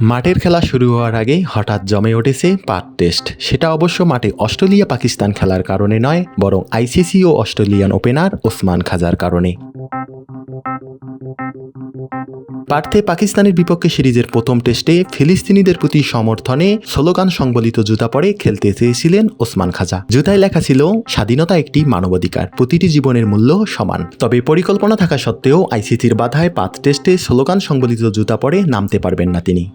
মাঠের খেলা শুরু হওয়ার আগে হঠাৎ জমে উঠেছে পাট টেস্ট। সেটা অবশ্য মাঠে অস্ট্রেলিয়া পাকিস্তান খেলার কারণে নয়, বরং আইসিসি ও অস্ট্রেলিয়ান ওপেনার ওসমান খাজার কারণে। পার্থে পাকিস্তানের বিপক্ষে সিরিজের প্রথম টেস্টে ফিলিস্তিনিদের প্রতি সমর্থনে স্লোগান সংবলিত জুতা পরে খেলতে চেয়েছিলেন ওসমান খাজা। জুতায় লেখা ছিল, স্বাধীনতা একটি মানবাধিকার, প্রতিটি জীবনের মূল্য সমান। তবে পরিকল্পনা থাকা সত্ত্বেও আইসিসির বাধায় পাঁচ টেস্টে স্লোগান সংবলিত জুতা পরে নামতে পারবেন না তিনি।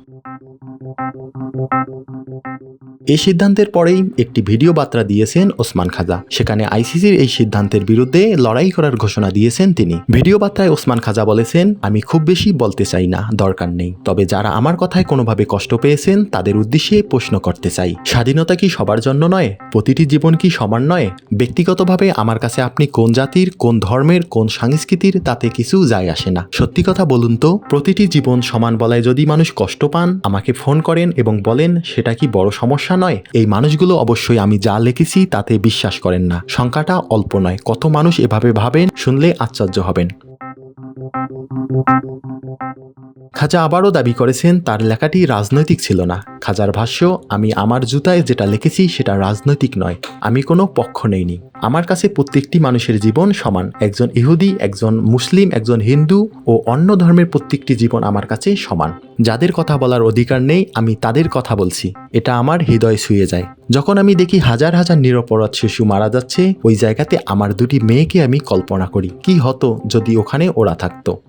এই সিদ্ধান্তের পরেই একটি ভিডিও বার্তা দিয়েছেন ওসমান খাজা। সেখানে আইসিসির এই সিদ্ধান্তের বিরুদ্ধে লড়াই করার ঘোষণা দিয়েছেন তিনি। ভিডিও বার্তায় ওসমান খাজা বলেছেন, আমি খুব বেশি বলতে চাই না, দরকার নেই। তবে যারা আমার কথায় কোনোভাবে কষ্ট পেয়েছেন, তাদের উদ্দেশ্যে প্রশ্ন করতে চাই। স্বাধীনতা কি সবার জন্য নয়? প্রতিটি জীবন কি সমান নয়? ব্যক্তিগতভাবে আমার কাছে আপনি কোন জাতির, কোন ধর্মের, কোন সংস্কৃতির, তাতে কিছু যায় আসে না। সত্যি কথা বলুন তো, প্রতিটি জীবন সমান বলায় যদি মানুষ কষ্ট পান, আমাকে ফোন করেন এবং বলেন, সেটা কি বড় সমস্যা নয়। এই মানুষগুলো অবশ্যই আমি যা লিখেছি তাতে বিশ্বাস করেন না। সংখ্যাটা অল্প নয়। কত মানুষ এভাবে ভাবেন শুনলে আশ্চর্য হবেন। খাজা আবারও দাবি করেছেন তার লেখাটি রাজনৈতিক ছিল না। খাজার ভাষ্য, আমি আমার জুতায় যেটা লিখেছি সেটা রাজনৈতিক নয়। আমি কোনো পক্ষ নেইনি। আমার কাছে প্রত্যেকটি মানুষের জীবন সমান। একজন ইহুদি, একজন মুসলিম, একজন হিন্দু ও অন্য ধর্মের প্রত্যেকটি জীবন আমার কাছে সমান। যাদের কথা বলার অধিকার নেই, আমি তাদের কথা বলছি। এটা আমার হৃদয় ছুঁয়ে যায়। যখন আমি দেখি হাজার হাজার নিরপরাধ শিশু মারা যাচ্ছে, ওই জায়গাতে আমার দুটি মেয়েকে আমি কল্পনা করি। কি হতো যদি ওখানে ওরা থাকতো?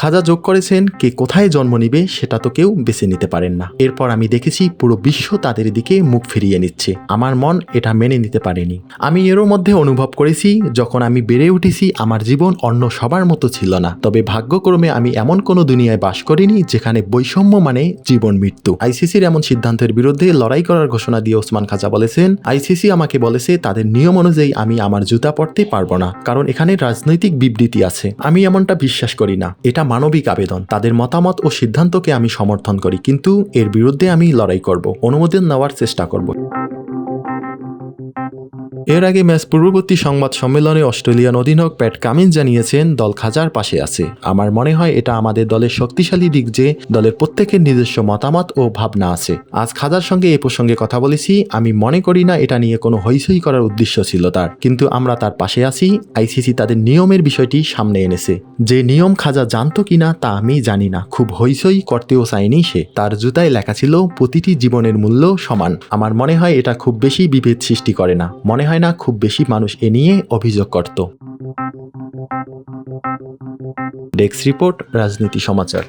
খাজা যোগ করেছেন, কে কোথায় জন্ম নিবে সেটা তো কেউ বেছে নিতে পারেন না। এরপর আমি দেখেছি পুরো বিশ্ব তাদের দিকে মুখ ফিরিয়ে নিচ্ছে। আমার মন এটা মেনে নিতে পারেনি। আমি এরও মধ্যে অনুভব করেছি, যখন আমি বেড়ে উঠেছি, আমার জীবন অন্য সবার মতো ছিল না। তবে ভাগ্যক্রমে আমি এমন কোনো দুনিয়ায় বাস করিনি, যেখানে বৈষম্য মানে জীবন মৃত্যু। আইসিসির এমন সিদ্ধান্তের বিরুদ্ধে লড়াই করার ঘোষণা দিয়ে ওসমান খাজা বলেছেন, আইসিসি আমাকে বলেছে, তাদের নিয়ম অনুযায়ী আমি আমার জুতা পরতে পারব না, কারণ এখানে রাজনৈতিক বিবৃতি আছে। আমি এমনটা বিশ্বাস করি না। এটা মানবিক আবেদন। তাদের মতামত ও সিদ্ধান্তকে আমি সমর্থন করি, কিন্তু এর বিরুদ্ধে আমি লড়াই করব, অনুমোদন নেওয়ার চেষ্টা করব। এর আগে ম্যাচ পূর্ববর্তী সংবাদ সম্মেলনে অস্ট্রেলিয়ান অধিনায়ক প্যাট কামিন জানিয়েছেন, দল খাজার পাশে আছে। আমার মনে হয় এটা আমাদের দলের শক্তিশালী দিক যে, দলের প্রত্যেকের নিজস্ব মতামত ও ভাবনা আছে। আজ খাজার সঙ্গে এ প্রসঙ্গে কথা বলেছি, আমি মনে করি না এটা নিয়ে কোনো হইসই করার উদ্দেশ্য ছিল তার। কিন্তু আমরা তার পাশে আছি, আইসিসি তাদের নিয়মের বিষয়টি সামনে এনেছে। যে নিয়ম খাজা জানতো কিনা তা আমি জানি না, খুব হইসই করতেও চায়নি সে। তার জুতায় লেখা ছিল, প্রতিটি জীবনের মূল্য সমান। আমার মনে হয় এটা খুব বেশি বিভেদ সৃষ্টি করে না। মনে হয় না খুব বেশি মানুষ এ নিয়ে অভিযোগ করত। ডেস্ক রিপোর্ট রাজনীতি সমাচার।